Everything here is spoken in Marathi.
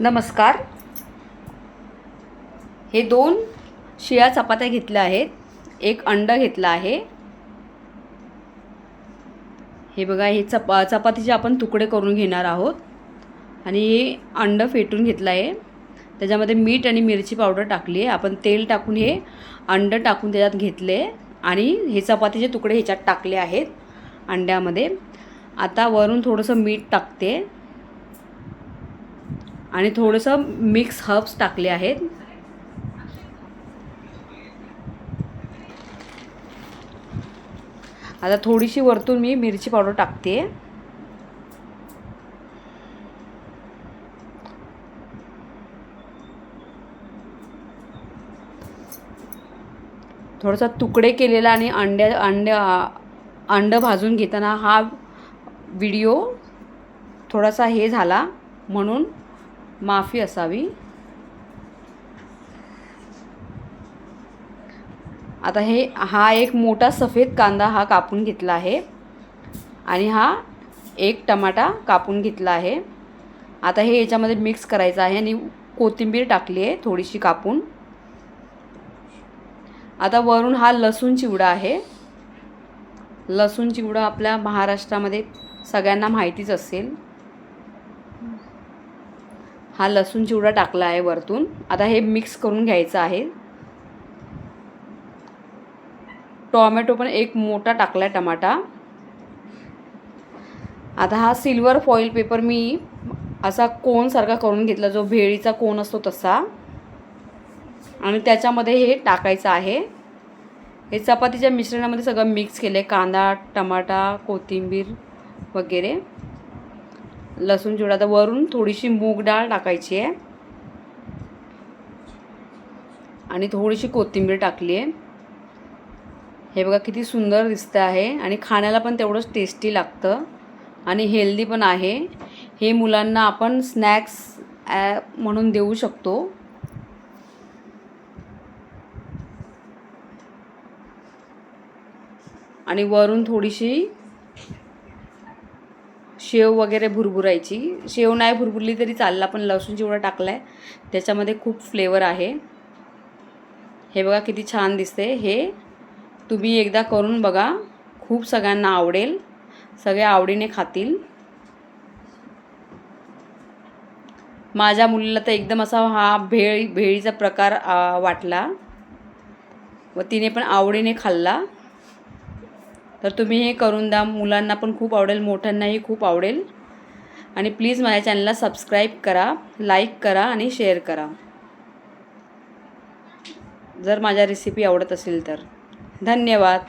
नमस्कार. हे दोन शिळ्या चपात्या घेतल्या आहेत. एक अंडा घेतलं आहे. हे बघा हे चपा चपातीचे आपण तुकडे करून घेणार आहोत. आणि हे अंडं फेटून घेतलं आहे. त्याच्यामध्ये मीठ आणि मिरची पावडर टाकली आहे. आपण तेल टाकून हे अंडं टाकून त्याच्यात घेतले आणि हे चपातीचे तुकडे ह्याच्यात टाकले आहेत अंड्यामध्ये. आता वरून थोडंसं मीठ टाकते. आणि थोडंसं मिक्स हर्ब्स टाकले आहेत. आता थोडीशी वरतून मी मिरची पावडर टाकते. थोडासा तुकडे केलेला आणि अंड्या अंड्या अंडं भाजून घेताना हा व्हिडिओ थोडासा हे झाला म्हणून माफी असावी. आता हे हा एक मोठा सफेद कांदा हा कापून घेतला आहे. आणि हा एक टमाटा कापून घेतला आहे. आता हे याच्यामध्ये मिक्स करायचं आहे आणि कोथिंबीर टाकली आहे थोडीशी कापून. आता वरून हा लसूण चिवडा आहे. लसूण चिवडा आपल्या महाराष्ट्रामध्ये सगळ्यांना माहितीच असेल. हा लसूण चिवडा टाकला आहे वरतून. आता हे मिक्स करून घ्यायचं आहे. टॉमॅटो पण एक मोठा टाकला आहे टमाटा. आता हा सिल्वर फॉईल पेपर मी असा कोनसारखा करून घेतला जो भेळीचा कोन असतो तसा. आणि त्याच्यामध्ये हे टाकायचं आहे. हे चपातीच्या मिश्रणामध्ये सगळं मिक्स केलं आहे कांदा टमाटा कोथिंबीर वगैरे. लसूण चिवडा. तर वरून थोडीशी मूग डाळ टाकायची आहे. आणि थोडीशी कोथिंबीर टाकली आहे. हे बघा किती सुंदर दिसतं आहे. आणि खाण्याला पण तेवढंच टेस्टी लागतं. आणि हेल्दी पण आहे. हे मुलांना आपण स्नॅक्स म्हणून देऊ शकतो. आणि वरून थोडीशी शेव वगैरे भुरभुरायची. शेव नाही भुरभुरली तरी चालला पण लसूण चिवडा टाकला आहे त्याच्यामध्ये खूप फ्लेवर आहे. हे बघा किती छान दिसते हे तुम्ही एकदा करून बघा. खूप सगळ्यांना आवडेल. सगळे आवडीने खातील. माझ्या मुलीला तर एकदम असा हा भेळ भेळीचा प्रकार वाटला. व तिने पण आवडीने खाल्ला. तर तुम्ही हे करून द्या. मुलांना पण खूप आवडेल मोठ्यांनाही खूप आवडेल. आणि प्लीज माझ्या चॅनलला सबस्क्राईब करा लाईक करा आणि शेअर करा. जर माझ्या रेसिपी आवडत असेल तर. धन्यवाद.